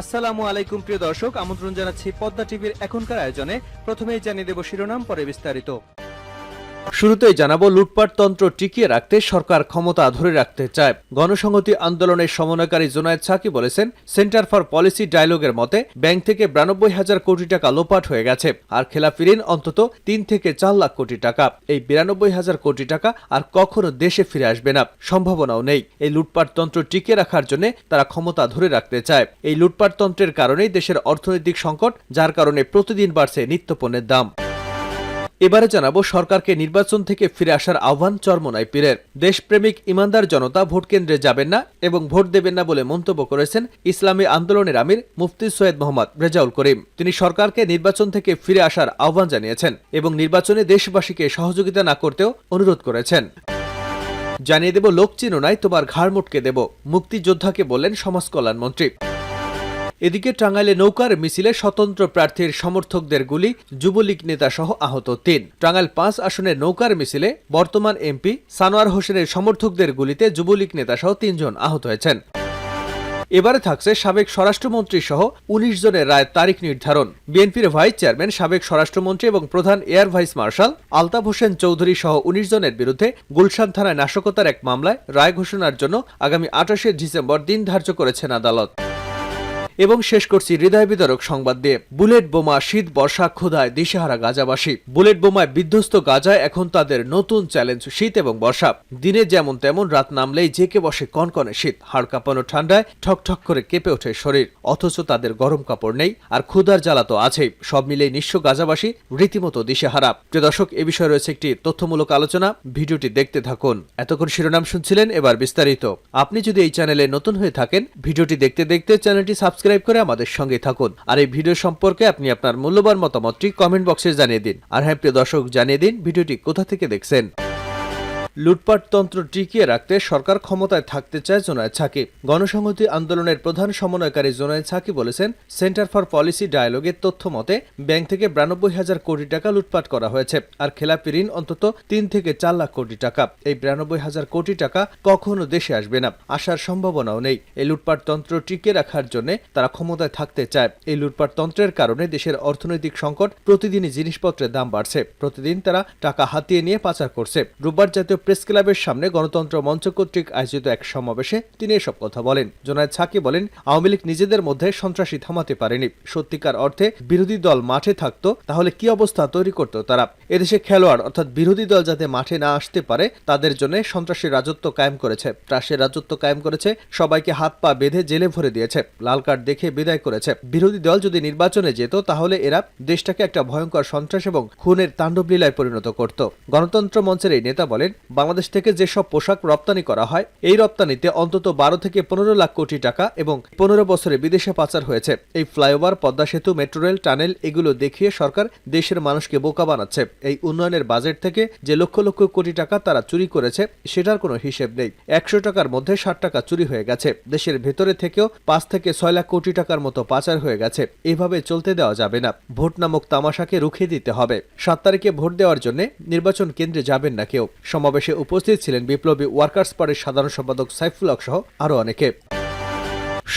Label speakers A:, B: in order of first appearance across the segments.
A: আসসালামু আলাইকুম, প্রিয় দর্শক। আমন্ত্রণ জানাচ্ছি পদ্মা টিভির এখনকার আয়োজনে। প্রথমেই জানিয়ে দেব শিরোনাম, পরে বিস্তারিত। শুরুতেই জানাব, লুটপাট তন্ত্র টিকিয়ে রাখতে সরকার ক্ষমতা ধরে রাখতে চায়। গণসংহতি আন্দোলনের সমন্বয়কারী জোনায়েদ সাকি বলেছেন, সেন্টার ফর পলিসি ডায়ালগের মতে, ব্যাংক থেকে বিরানব্বই হাজার কোটি টাকা লোপাট হয়ে গেছে, আর খেলাপি ঋণ অন্তত তিন থেকে চার লাখ কোটি টাকা। এই বিরানব্বই হাজার কোটি টাকা আর কখনো দেশে ফিরে আসবে না, সম্ভাবনাও নেই। এই লুটপাট তন্ত্র টিকিয়ে রাখার জন্য তারা ক্ষমতা ধরে রাখতে চায়। এই লুটপাট তন্ত্রের কারণেই দেশের অর্থনৈতিক সংকট, যার কারণে প্রতিদিন বাড়ছে নিত্যপণ্যের দাম। এবারে জানাব সরকারকে নির্বাচন থেকে ফিরে আসার আহ্বান চরমনাই পীরের। দেশপ্রেমিক ইমানদার জনতা ভোট কেন্দ্রে যাবেন না এবং ভোট দেবেন না বলে মন্তব্য করেছেন ইসলামী আন্দোলনের আমির মুফতি সৈয়দ মোহাম্মদ রেজাউল করিম। তিনি সরকারকে নির্বাচন থেকে ফিরে আসার আহ্বান জানিয়েছেন এবং নির্বাচনে দেশবাসীকে সহযোগিতা না করতেও অনুরোধ করেছেন। জানিয়ে দেব, লোক চিনো নাই, তোমার ঘাড় মুটকে দেব, মুক্তিযোদ্ধাকে বললেন সমাজ কল্যাণমন্ত্রী এদিকে টাঙ্গাইলে নৌকার মিছিলে স্বতন্ত্র প্রার্থীর সমর্থকদের গুলি যুবলীগ নেতা সহ আহত তিন। টাঙ্গাইল পাঁচ আসনের নৌকার মিছিলে বর্তমান এমপি সানোয়ার হোসেনের সমর্থকদের গুলিতে যুবলীগ নেতা সহ তিনজন আহত হয়েছেন। এবারে থাকছে সাবেক স্বরাষ্ট্রমন্ত্রী সহ উনিশ জনের রায় তারিখ নির্ধারণ। বিএনপির ভাইস চেয়ারম্যান, সাবেক স্বরাষ্ট্রমন্ত্রী এবং প্রধান air vice marshal Altaf Hossain Chowdhury সহ উনিশ জনের বিরুদ্ধে গুলশান থানায় নাশকতার এক মামলায় রায় ঘোষণার জন্য আগামী আঠাশে ডিসেম্বর দিন ধার্য করেছেন আদালত। এবং শেষ করছি হৃদয় বিদারক সংবাদ দিয়ে। বুলেট বোমা, শীত, বর্ষা, ক্ষুধায় দিশেহারা গাজাবাসী। বুলেট বোমায় বিধ্বস্ত গাজায় এখন তাদের নতুন চ্যালেঞ্জ, শীত এবং বর্ষা। দিনে যেমন তেমন রাত নামলেই জেকে বসে কনকনে শীত। হাড় কাঁপানো ঠান্ডায় ঠকঠক করে কেঁপে ওঠে শরীর। অথচ তাদের গরম কাপড় নেই আর ক্ষুধার জ্বালা তো আছেই। সব মিলেই নিঃস্ব গাজাবাসী রীতিমতো দিশেহারা। প্রিয় দর্শক, এ বিষয়ে রয়েছে একটি তথ্যমূলক আলোচনা। ভিডিওটি দেখতে থাকুন। এতক্ষণ শিরোনাম শুনছিলেন এবার বিস্তারিত। আপনি যদি এই চ্যানেলে নতুন হয়ে থাকেন, ভিডিওটি দেখতে দেখতে চ্যানেলটি সাবস্ক্রাইব করে আমাদের সঙ্গে থাকুন। আর এই ভিডিও সম্পর্কে আপনি আপনার মূল্যবান মতামতটি কমেন্ট বক্সে জানিয়ে দিন। আর হ্যাঁ প্রিয় দর্শক, জানিয়ে দিন ভিডিওটি কোথা থেকে দেখছেন। লুটপাট তন্ত্র টিকিয়ে রাখতে সরকার ক্ষমতায় থাকতে চায় জোনায়েদ ছাকি গণসংহতি আন্দোলনের প্রধান সমন্বয়কারী জোনায়েদ ছাকি বলেছেন, সেন্টার ফর পলিসি ডায়ালগের তথ্য মতে, ব্যাংক থেকে বিরানব্বই হাজার কোটি টাকা লুটপাট করা হয়েছে, আর খেলাপি ঋণ অন্তত তিন থেকে চার লাখ কোটি টাকা। এই বিরানব্বই হাজার কোটি টাকা কখনো দেশে আসবে না, আসার সম্ভাবনাও নেই। এই লুটপাট তন্ত্র টিকিয়ে রাখার জন্য তারা ক্ষমতায় থাকতে চায়। এই লুটপাট তন্ত্রের কারণে দেশের অর্থনৈতিক সংকট প্রতিদিনই জিনিসপত্রের দাম বাড়ছে। প্রতিদিন তারা টাকা হাতিয়ে নিয়ে পাচার করছে। রোববার জাতীয় প্রেস ক্লাবের সামনে গণতন্ত্র মঞ্চ কর্তৃক আয়োজিত এক সমাবেশে তিনি এসব কথা বলেন। জোনায়দ ছাকি বলেন, আওয়ামী লীগ নিজেদের মধ্যে সন্ত্রাসী থামাতে পারেনি। সত্যিকার অর্থে বিরোধী দল মাঠে থাকতো, তাহলে কি অবস্থা তৈরি করত তারা? এদেশে খেলোয়াড় অর্থাৎ বিরোধী দল যাতে মাঠে না আসতে পারে, তাদের জন্য সন্ত্রাসী রাজত্ব কায়েম করেছে। ত্রাসের রাজত্ব কায়েম করেছে, সবাইকে হাত পা বেঁধে জেলে ভরে দিয়েছে। লাল কার্ড দেখে বিদায় করেছে। বিরোধী দল যদি নির্বাচনে যেত, তাহলে এরা দেশটাকে একটা ভয়ঙ্কর সন্ত্রাস এবং খুনের তাণ্ডব লীলায় পরিণত করত। গণতন্ত্র মঞ্চের এই নেতা বলেন, বাংলাদেশ থেকে যেসব পোশাক রপ্তানি করা হয়, এই রপ্তানিতে অন্তত বারো থেকে পনেরো লাখ কোটি টাকা এবং পনেরো বছরে বিদেশে পাচার হয়েছে। এই ফ্লাইওভার, পদ্মা সেতু, মেট্রো রেল, টানেল, এগুলো দেখিয়ে সরকার দেশের মানুষকে বোকা বানাচ্ছে। এই উন্নয়নের বাজেট থেকে যে লক্ষ লক্ষ কোটি টাকা তারা চুরি করেছে, সেটার কোনো হিসেব নেই। একশো টাকার মধ্যে ষাট টাকা চুরি হয়ে গেছে। দেশের ভেতরে থেকেও পাঁচ থেকে ছয় লাখ কোটি টাকার মতো পাচার হয়ে গেছে। এভাবে চলতে দেওয়া যাবে না। ভোট নামক তামাশাকে রুখে দিতে হবে। সাত তারিখে ভোট দেওয়ার জন্য নির্বাচন কেন্দ্রে যাবেন না কেউ। সমাবেশে উপস্থিত ছিলেন বিপ্লবী ওয়ার্কার্স পার্টির সাধারণ সম্পাদক সাইফুল হক সহ আরও অনেকে।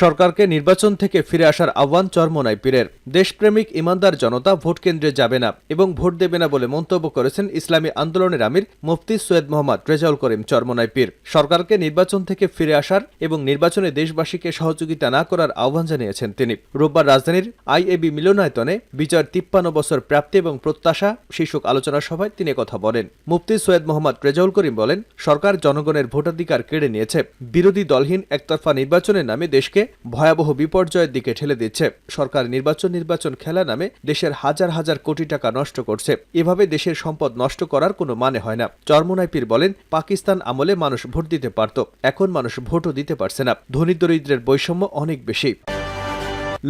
A: সরকারকে নির্বাচন থেকে ফিরে আসার আহ্বান চরমনাই পীরের। দেশপ্রেমিক ইমানদার জনতা ভোট কেন্দ্রে যাবে না এবং ভোট দেবে না বলে মন্তব্য করেছেন ইসলামী আন্দোলনের আমির মুফতি সৈয়দ মোহাম্মদ রেজাউল করিম চরমনাই পীর। সরকারকে নির্বাচন থেকে ফিরে আসার এবং নির্বাচনে দেশবাসীকে সহযোগিতা না করার আহ্বান জানিয়েছেন তিনি। রোববার রাজধানীর আইএবি মিলনায়তনে বিজয়ের তিপ্পান্ন বছর প্রাপ্তি এবং প্রত্যাশা শীর্ষক আলোচনা সভায় তিনি কথা বলেন। মুফতি সৈয়দ মোহাম্মদ রেজাউল করিম বলেন, সরকার জনগণের ভোটাধিকার কেড়ে নিয়েছে। বিরোধী দলহীন একতরফা নির্বাচনের নামে দেশকে ভয়াবহ বিপর্যয়ের দিকে ঠেলে দিচ্ছে। সরকার নির্বাচন নির্বাচন খেলা নামে দেশের হাজার হাজার কোটি টাকা নষ্ট করছে। এভাবে দেশের সম্পদ নষ্ট করার কোনো মানে হয় না। চরমনাইপির বলেন, পাকিস্তান আমলে মানুষ ভোট দিতে পারত। এখন মানুষ ভোটও দিতে পারছে না। ধনী দরিদ্রের বৈষম্য অনেক বেশি।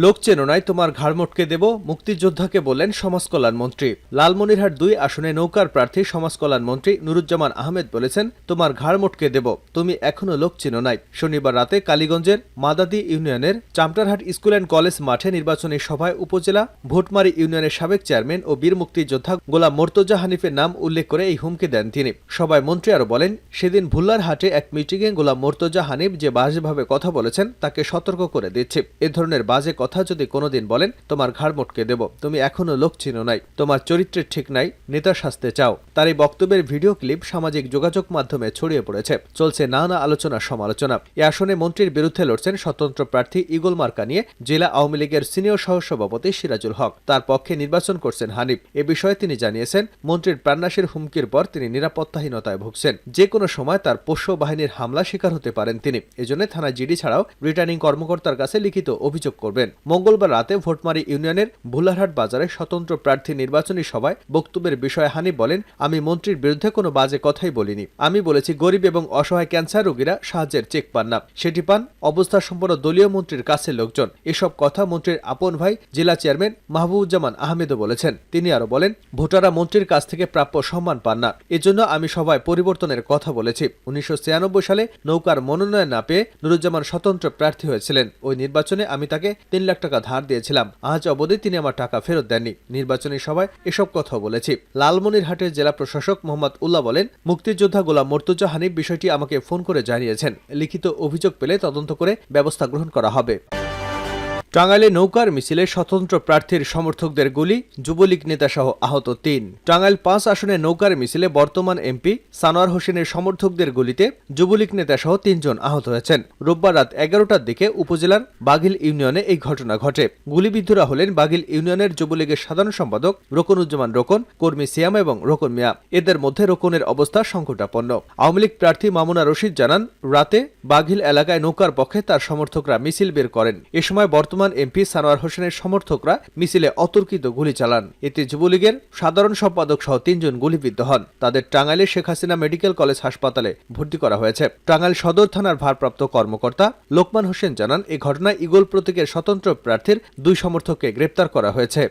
A: লোক চেনো নাই, তোমার ঘাড় মোটকে দেব, মুক্তিযোদ্ধাকে বললেন সমাজ কল্যাণ মন্ত্রী। লালমনিরহাট দুই আসনে নৌকার প্রার্থী সমাজ কল্যাণ মন্ত্রী নুরুজ্জামান আহমেদ বলেছেন, তোমার ঘাড় মোটকে দেব, তুমি এখনও লোক চেনো নাই। শনিবার রাতে কালীগঞ্জের মাদাদি ইউনিয়নের চামটারহাট স্কুল অ্যান্ড কলেজ মাঠে নির্বাচনী সভায় উপজেলা ভোটমারি ইউনিয়নের সাবেক চেয়ারম্যান ও বীর মুক্তিযোদ্ধা গোলাম মোর্তজা হানিফের নাম উল্লেখ করে এই হুমকি দেন তিনি। সভায় মন্ত্রী আরও বলেন, সেদিন ভুল্লার হাটে এক মিটিংয়ে গোলাম মোর্তজা হানিফ যে বাজেভাবে কথা বলেছেন, তাকে সতর্ক করে দিচ্ছে। এ ধরনের বাজে কথা যদি কোনোদিন বলেন, তোমার ঘাড় মোটকে দেব। তুমি এখনও লোক চিনো নাই। তোমার চরিত্রের ঠিক নাই, নেতা সাজতে চাও। তার এই বক্তব্যের ভিডিও ক্লিপ সামাজিক যোগাযোগ মাধ্যমে ছড়িয়ে পড়েছে। চলছে নানা আলোচনা সমালোচনা। এ আসনে মন্ত্রীর বিরুদ্ধে লড়ছেন স্বতন্ত্র প্রার্থী ইগল মার্কা নিয়ে জেলা আওয়ামী লীগের সিনিয়র সহসভাপতি সিরাজুল হক। তার পক্ষে নির্বাচন করছেন হানিফ। এ বিষয়ে তিনি জানিয়েছেন, মন্ত্রীর প্রাণনাশের হুমকির পর তিনি নিরাপত্তাহীনতায় ভুগছেন। যে কোনো সময় তার পোষ্য বাহিনীর হামলা শিকার হতে পারেন তিনি। এজন্য থানা জিডি ছাড়াও রিটার্নিং কর্মকর্তার কাছে লিখিত অভিযোগ করবেন। মঙ্গলবার রাতে ভোটমারি ইউনিয়নের ভুলারহাট বাজারে স্বতন্ত্র প্রার্থী নির্বাচনী সভায় বক্তব্যের বিষয়ে হানিফ বলেন, আমি মন্ত্রীর বিরুদ্ধে কোনো বাজে কথাই বলিনি। আমি বলেছি, গরিব এবং অসহায় ক্যান্সার রোগীরা সাহায্যের চেক পান না। সেটি পান অবস্থা সম্পন্ন দলীয় মন্ত্রীর কাছে লোকজন। এসব কথা মন্ত্রীর আপন ভাই, জেলা চেয়ারম্যান মাহবুবুজ্জামান আহমেদও বলেছেন। তিনি আরও বলেন, ভোটাররা মন্ত্রীর কাছ থেকে প্রাপ্য সম্মান পান না। এজন্য আমি সভায় পরিবর্তনের কথা বলেছি। উনিশশো ছিয়ানব্বই সালে নৌকার মনোনয়ন না পেয়ে নুরুজ্জামান স্বতন্ত্র প্রার্থী হয়েছিলেন। ওই নির্বাচনে আমি তাকে তিন লাখ টাকা ধার দিয়েছিলাম। আজ অবধি তিনি আমার টাকা ফেরত দেননি। নির্বাচনী সভায় এসব কথা বলেছি। লালমনিরহাটের জেলা প্রশাসক মোহাম্মদ উল্লাহ বলেন, মুক্তিযোদ্ধা গোলাম মর্তুজা হানিফ বিষয়টি আমাকে ফোন করে জানিয়েছেন। লিখিত অভিযোগ পেলে তদন্ত করে ব্যবস্থা গ্রহণ করা হবে। টাঙ্গাইলে নৌকার মিছিলে স্বতন্ত্র প্রার্থীর সমর্থকদের গুলি, যুবলীগ নেতাসহ আহত তিন। টাঙ্গাইল পাঁচ আসনে নৌকার মিছিলে বর্তমান এমপি সানোয়ার হোসেনের সমর্থকদের গুলিতে যুবলীগ নেতাসহ তিনজন আহত হয়েছেন। রোববার রাত এগারোটার দিকে উপজেলার বাঘিল ইউনিয়নে এই ঘটনা ঘটে। গুলিবিদ্ধরা হলেন বাঘিল ইউনিয়নের যুবলীগের সাধারণ সম্পাদক রোকনুজ্জামান রোকন, কর্মী সিয়াম এবং রোকন মিয়া। এদের মধ্যে রোকনের অবস্থা সংকটাপন্ন। আওয়ামী লীগ প্রার্থী মামুনা রশিদ জানান, রাতে বাঘিল এলাকায় নৌকার পক্ষে তার সমর্থকরা মিছিল বের করেন। এ সময় বর্তমান এমপি সানোয়ার হোসেনের সমর্থকরা মিছিলে অতর্কিত গুলি চালান। এতে যুবলীগের সাধারণ সম্পাদক সহ তিনজন গুলিবিদ্ধ হন। তাদের টাঙ্গাইলে শেখ হাসিনা মেডিকেল কলেজ হাসপাতালে ভর্তি করা হয়েছে। টাঙ্গাইল সদর থানার ভারপ্রাপ্ত কর্মকর্তা লোকমান হোসেন জানান, এ ঘটনায় ইগল প্রতীকের স্বতন্ত্র প্রার্থীর দুই সমর্থককে গ্রেপ্তার করা হয়েছে।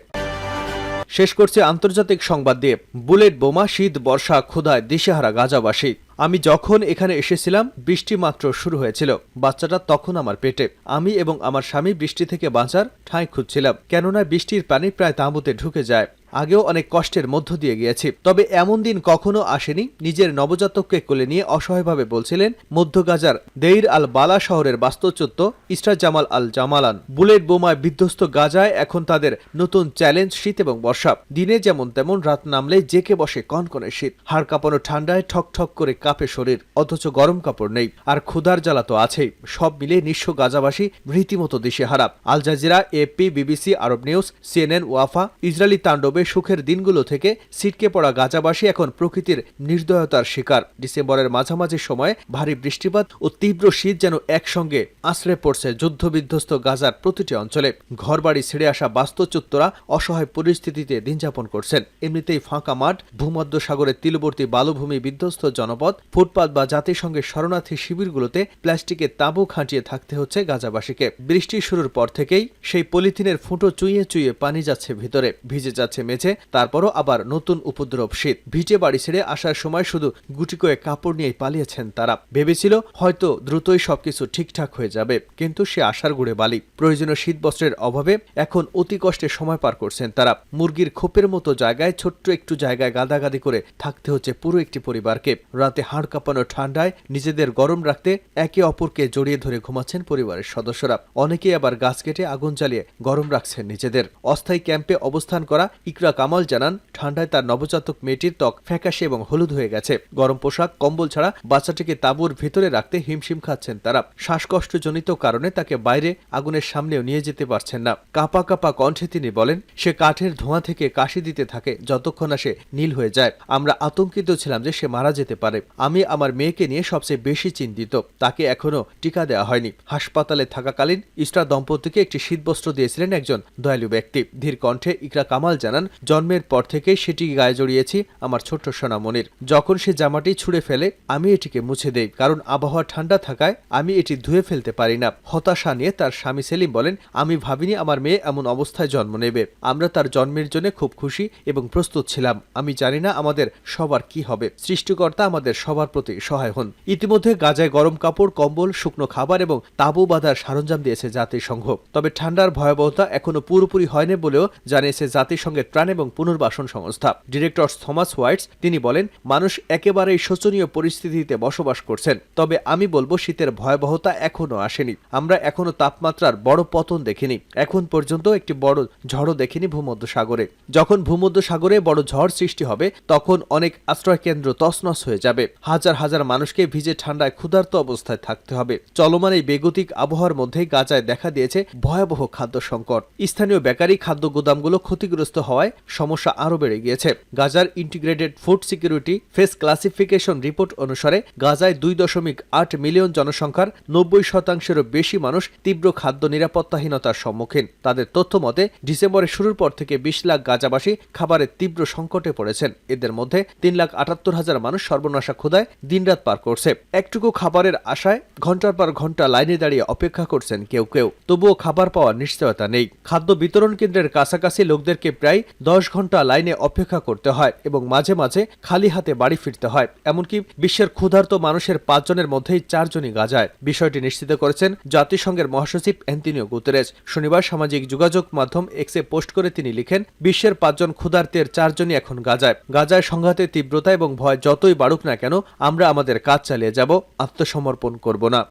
A: শেষ করছে আন্তর্জাতিক সংবাদ দিয়ে। বুলেট বোমা, শীত, বর্ষা, ক্ষুধায় দিশেহারা গাজাবাসী। আমি যখন এখানে এসেছিলাম, বৃষ্টি মাত্র শুরু হয়েছিল। বাচ্চাটা তখন আমার পেটে। আমি এবং আমার স্বামী বৃষ্টি থেকে বাঁচার ঠাঁই খুঁজছিলাম। কেননা বৃষ্টির পানি প্রায় তাঁবুতে ঢুকে যায়। আগেও অনেক কষ্টের মধ্য দিয়ে গিয়েছি। তবে এমন দিন কখনো আসেনি। নিজের নবজাতককে কোলে নিয়ে অসহায়ভাবে বলছিলেন মধ্য গাজার দেইর আল বালা শহরের বাস্তুচ্যুত ইস্টার জামাল আল জামালান। বুলেট বোমায় বিধ্বস্ত গাজায় এখন তাদের নতুন চ্যালেঞ্জ শীত এবং বর্ষা। দিনে যেমন তেমন রাত নামলে জেকে বসে কনকনে শীত। হাড় কাঁপানো ঠান্ডায় ঠক ঠক করে কাঁপে শরীর, অথচ গরম কাপড় নেই। আর ক্ষুধার জ্বালা তো আছেই। সব মিলে নিঃস্ব গাজাবাসী রীতিমতো দিশে হারাপ Al Jazeera AP BBC, Arab News, CNN, ওয়াফা Israeli তাণ্ডবে সুখের দিনগুলো থেকে ছিটকে পড়া গাজাবাসী এখন প্রকৃতির নির্দয়তার শিকার। ডিসেম্বরের মাঝামাঝি সময়ে ভারী বৃষ্টিপাত ও তীব্র শীত যেন একসঙ্গে আশ্রে পড়ছে যুদ্ধবিধ্বস্ত গাজার প্রতিটি অঞ্চলে। ঘরবাড়ি ছেড়ে আসা বাস্তুচ্যুতরা অসহায় পরিস্থিতিতে দিন যাপন করছেন। এমনিতেই ফাঁকা মাঠ ভূমধ্য সাগরের তীরবর্তী বালুভূমি বিধ্বস্ত জনপদ, ফুটপাত বা জাতিসংঘের শরণার্থী শিবিরগুলোতে প্লাস্টিকের তাঁবু খাঁটিয়ে থাকতে হচ্ছে গাজাবাসীকে। বৃষ্টি শুরুর পর থেকেই সেই পলিথিনের ফুটো চুইয়ে চুইয়ে পানি যাচ্ছে ভিতরে, ভিজে যাচ্ছে মেঝে তারপরও আবার নতুন উপদ্রব শীত। ভিজে বাড়ি ছেড়ে আসার সময় শুধু গুটি কয়ে কাপড় নিয়ে পালিয়েছেন তারা। ভেবেছিল হয়তো দ্রুতই সবকিছু ঠিকঠাক হয়ে যাবে, কিন্তু সে আশার গুড়ে বালি। প্রয়োজনীয় শীত বস্ত্রের অভাবে এখন অতি কষ্টে সময় পার করছেন তারা। মুরগির খোপের মতো জায়গায় ছোট্ট একটু জায়গায় গাদাগাদি করে থাকতে হচ্ছে পুরো একটি পরিবারকে। রাতে হাড় কাঁপানো ঠান্ডায় নিজেদের গরম রাখতে একে অপরকে জড়িয়ে ধরে ঘুমাচ্ছেন পরিবারের সদস্যরা। অনেকেই আবার গাছ কেটে আগুন জ্বালিয়ে গরম রাখছেন নিজেদের। অস্থায়ী ক্যাম্পে অবস্থান করা ইকরা কামাল জানান, ঠান্ডায় তার নবজাতক মেয়েটির ত্বক ফ্যাকাশে এবং হলুদ হয়ে গেছে। গরম পোশাক, কম্বল ছাড়া বাচ্চাটিকে তাঁবুর ভেতরে রাখতে হিমশিম খাচ্ছেন তারা। শ্বাসকষ্টজনিত কারণে তাকে বাইরে আগুনের সামনেও নিয়ে যেতে পারছেন না। কাঁপা কাঁপা কণ্ঠে তিনি বলেন, সে কাঠের ধোঁয়া থেকে কাশি দিতে থাকে, যতক্ষণ না সে নীল হয়ে যায়। আমরা আতঙ্কিত ছিলাম যে সে মারা যেতে পারে। আমি আমার মেয়েকে নিয়ে সবচেয়ে বেশি চিন্তিত। তাকে এখনও টিকা দেওয়া হয়নি। হাসপাতালে থাকাকালীন ইস্টার দম্পতিকে একটি শীতবস্ত্র দিয়েছিলেন একজন দয়ালু ব্যক্তি। ধীর কণ্ঠে ইকরা কামাল জানান জন্মের পর থেকে সেটি গায়ে জড়িয়েছি আমার ছোট্ট সোনামণির। যখন সে জামাটি ছুঁড়ে ফেলে, আমি এটিকে মুছে দেই। কারণ আবহাওয়া ঠান্ডা থাকায় আমি এটি ধুয়ে ফেলতে পারি না। হতাশা নিয়ে তার স্বামী সেলিম বলেন, আমি ভাবিনি আমার মেয়ে এমন অবস্থায় জন্ম নেবে। আমরা তার জন্মের জন্য খুব খুশি এবং প্রস্তুত ছিলাম। আমি জানি না আমাদের সবার কি হবে। সৃষ্টিকর্তা আমাদের সবার প্রতি সহায় হন। ইতিমধ্যে গাজায় গরম কাপড়, কম্বল, শুকনো খাবার এবং তাঁবু বাঁধার সরঞ্জাম দিয়েছে জাতিসংঘ। তবে ঠান্ডার ভয়াবহতা এখনও পুরোপুরি হয়নি বলেও জানিয়েছে জাতিসংঘের ত্রাণ এবং পুনর্বাসন সংস্থা। ডিরেক্টর থমাস হোয়াইটস, তিনি বলেন, মানুষ একেবারেই শোচনীয় পরিস্থিতিতে বসবাস করছেন। তবে আমি বলব, শীতের ভয়াবহতা এখনও আসেনি। আমরা এখনও তাপমাত্রার বড় পতন দেখিনি। এখন পর্যন্ত একটি বড় ঝড়ও দেখিনি ভূমধ্যসাগরে। যখন ভূমধ্যসাগরে বড় ঝড় সৃষ্টি হবে, তখন অনেক আশ্রয়কেন্দ্র তছনছ হয়ে যাবে। হাজার হাজার মানুষকে ভিজে ঠান্ডায় ক্ষুধার্ত অবস্থায় থাকতে হবে। চলমান এই বেগতিক আবহাওয়ার মধ্যেই গাজায় দেখা দিয়েছে ভয়াবহ খাদ্য সংকট। স্থানীয় বেকারি খাদ্য গুদামগুলো ক্ষতিগ্রস্ত হওয়ায় সমস্যা আরও বেড়ে গিয়েছে। গাজার integrated food security phase classification report অনুসারে গাজায় দুই দশমিক আট মিলিয়ন জনসংখ্যার নব্বই শতাংশেরও বেশি মানুষ তীব্র খাদ্য নিরাপত্তাহীনতার সম্মুখীন। তাদের তথ্য মতে, ডিসেম্বরের শুরুর পর থেকে বিশ লাখ গাজাবাসী খাবারের তীব্র সংকটে পড়েছেন। এদের মধ্যে তিন লাখ আটাত্তর হাজার মানুষ সর্বনাশা ক্ষুদায় দিনরাত পার করছে। একটুকু খাবারের আশায় ঘণ্টার পর ঘণ্টা লাইনে দাঁড়িয়ে অপেক্ষা করছেন কেউ কেউ। তবুও খাবার পাওয়ার নিশ্চয়তা নেই। খাদ্য বিতরণ কেন্দ্রের কাছাকাছি লোকদেরকে প্রায় দশ ঘণ্টা লাইনে অপেক্ষা করতে হয় এবং মাঝে মাঝে খালি হাতে বাড়ি ফিরতে হয়। এমনকি বিশ্বের ক্ষুধার্ত মানুষের পাঁচজনের মধ্যেই চারজনই গাজায়। বিষয়টি নিশ্চিত করেছেন জাতিসংঘের মহাসচিব অ্যান্তিনিও গুতেরেস শনিবার সামাজিক যোগাযোগ মাধ্যম এক্সে পোস্ট করে তিনি লিখেন, বিশ্বের পাঁচজন ক্ষুধার্তের চারজনই এখন গাজায়। গাজায় সংঘাতের তীব্রতা এবং ভয় যতই বাড়ুক না কেন, আমরা আমাদের কাজ চালিয়ে যাব, আত্মসমর্পণ করব না।